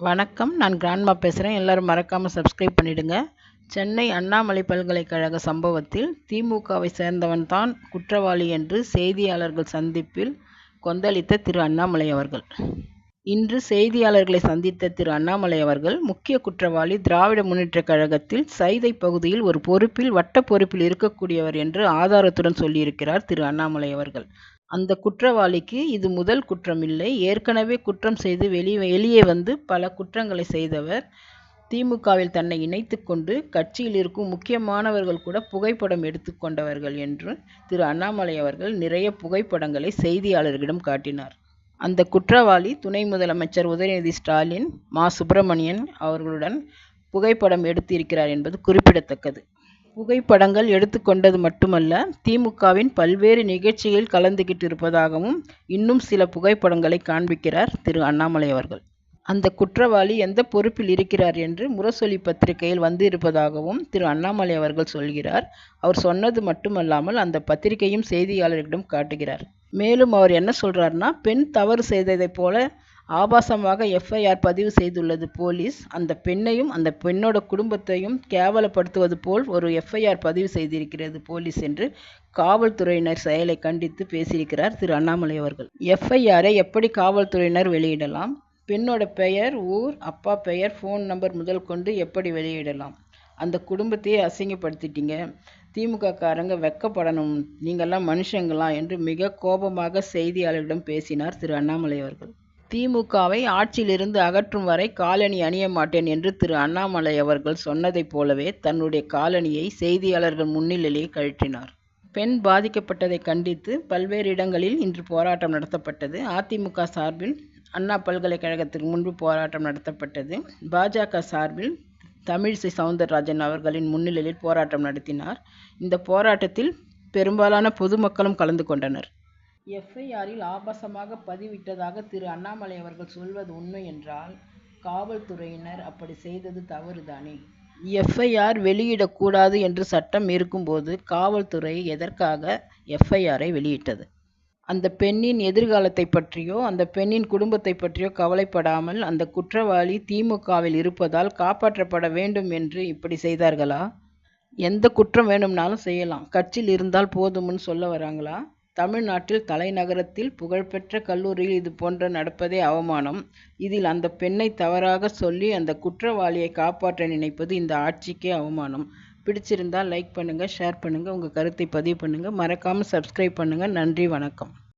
வணக்கம். நான் கிராண்ட்மா பேசுகிறேன் எல்லோரும் மறக்காமல் சப்ஸ்கிரைப் பண்ணிடுங்க. சென்னை அண்ணாமலை பல்கலைக்கழக சம்பவத்தில் திமுகவை சேர்ந்தவன் தான் குற்றவாளி என்று செய்தியாளர்கள் சந்திப்பில் கொந்தளித்த திரு அண்ணாமலை அவர்கள். இன்று செய்தியாளர்களை சந்தித்த திரு அண்ணாமலை அவர்கள் முக்கிய குற்றவாளி திராவிட முன்னேற்றக் கழகத்தில் சைதை பகுதியில் ஒரு பொறுப்பில் வட்ட பொறுப்பில் இருக்கக்கூடியவர் என்று ஆதாரத்துடன் சொல்லியிருக்கிறார் திரு அண்ணாமலை அவர்கள். அந்த குற்றவாளிக்கு இது முதல் குற்றமில்லை. ஏற்கனவே குற்றம் செய்து வெளி வெளியே வந்து பல குற்றங்களை செய்தவர். திமுகவில் தன்னை இணைத்து கொண்டு கட்சியில் இருக்கும் முக்கியமானவர்கள் கூட புகைப்படம் எடுத்துக்கொண்டவர்கள் என்று திரு அண்ணாமலை அவர்கள் நிறைய புகைப்படங்களை செய்தியாளர்களிடம் காட்டினார். அந்த குற்றவாளி துணை முதலமைச்சர் உதயநிதி ஸ்டாலின் மா. சுப்பிரமணியன் அவர்களுடன் புகைப்படம் எடுத்திருக்கிறார் என்பது குறிப்பிடத்தக்கது. புகைப்படங்கள் எடுத்துக்கொண்டது மட்டுமல்ல திமுகவின் பல்வேறு நிகழ்ச்சிகளில் கலந்துகிட்டு இருப்பதாகவும் இன்னும் சில புகைப்படங்களை காண்பிக்கிறார் திரு. அண்ணாமலை அவர்கள். அந்த குற்றவாளி எந்த பொறுப்பில் இருக்கிறார் என்று முரசொலி பத்திரிகையில் வந்து இருப்பதாகவும் திரு. அண்ணாமலை அவர்கள் சொல்கிறார். அவர் சொன்னது மட்டுமல்லாமல் அந்த பத்திரிகையும் செய்தியாளர்களிடம் காட்டுகிறார். மேலும் அவர் என்ன சொல்றாருன்னா பெண் தவறு செய்ததைப் போல ஆபாசமாக எஃப்ஐஆர் பதிவு செய்துள்ளது போலீஸ். அந்த பெண்ணையும் அந்த பெண்ணோட குடும்பத்தையும் கேவலப்படுத்துவது போல் ஒரு எஃப்ஐஆர் பதிவு செய்திருக்கிறது போலீஸ் என்று காவல்துறையினர் செயலை கண்டித்து பேசியிருக்கிறார் திரு அண்ணாமலை அவர்கள். எஃப்ஐஆரை எப்படி காவல்துறையினர் வெளியிடலாம்? பெண்ணோட பெயர் ஊர் அப்பா பெயர் ஃபோன் நம்பர் முதல் கொண்டு எப்படி வெளியிடலாம்? அந்த குடும்பத்தையே அசிங்கப்படுத்திட்டீங்க. திமுக காரங்க வெக்கப்படணும். நீங்கள்லாம் மனுஷங்களா? என்று மிக கோபமாக செய்தியாளர்களிடம் பேசினார் திரு அண்ணாமலை அவர்கள். திமுகவை ஆட்சியிலிருந்து அகற்றும் வரை காலணி அணிய மாட்டேன் என்று திரு அண்ணாமலை அவர்கள் சொன்னதைப் போலவே தன்னுடைய காலணியை செய்தியாளர்கள் முன்னிலையில் கழற்றினார். பெண் பாதிக்கப்பட்டதை கண்டித்து பல்வேறு இடங்களில் இன்று போராட்டம் நடத்தப்பட்டது. அதிமுக சார்பில் அண்ணா பல்கலைக்கழகத்திற்கு முன்பு போராட்டம் நடத்தப்பட்டது. பாஜக சார்பில் தமிழிசை சவுந்தரராஜன் அவர்களின் முன்னிலையில் போராட்டம் நடத்தினார். இந்த போராட்டத்தில் பெரும்பாலான பொதுமக்களும் கலந்து கொண்டனர். எஃப்ஐஆரில் ஆபாசமாக பதிவிட்டதாக திரு அண்ணாமலை அவர்கள் சொல்வது உண்மை என்றால் காவல்துறையினர் அப்படி செய்தது தவறுதானே? எஃப்ஐஆர் வெளியிடக்கூடாது என்று சட்டம் இருக்கும்போது காவல்துறை எதற்காக எஃப்ஐஆரை வெளியிட்டது? அந்த பெண்ணின் எதிர்காலத்தை பற்றியோ அந்த பெண்ணின் குடும்பத்தை பற்றியோ கவலைப்படாமல் அந்த குற்றவாளி திமுகவில் இருப்பதால் காப்பாற்றப்பட வேண்டும் என்று இப்படி செய்தார்களா? எந்த குற்றம் வேணும்னாலும் செய்யலாம். கட்சியில் இருந்தால் போதும்னு சொல்ல வராங்களா? தமிழ்நாட்டில் தலைநகரத்தில் புகழ்பெற்ற கல்லூரியில் இது போன்ற நடப்பதே அவமானம். இதில் அந்த பெண்ணை தவறாக சொல்லி அந்த குற்றவாளியை காப்பாற்ற நினைப்பது இந்த ஆட்சிக்கே அவமானம். பிடிச்சிருந்தால் லைக் பண்ணுங்கள் ஷேர் பண்ணுங்கள் உங்கள் கருத்தை பதிவு பண்ணுங்கள் மறக்காமல் சப்ஸ்கிரைப் பண்ணுங்கள் நன்றி வணக்கம்.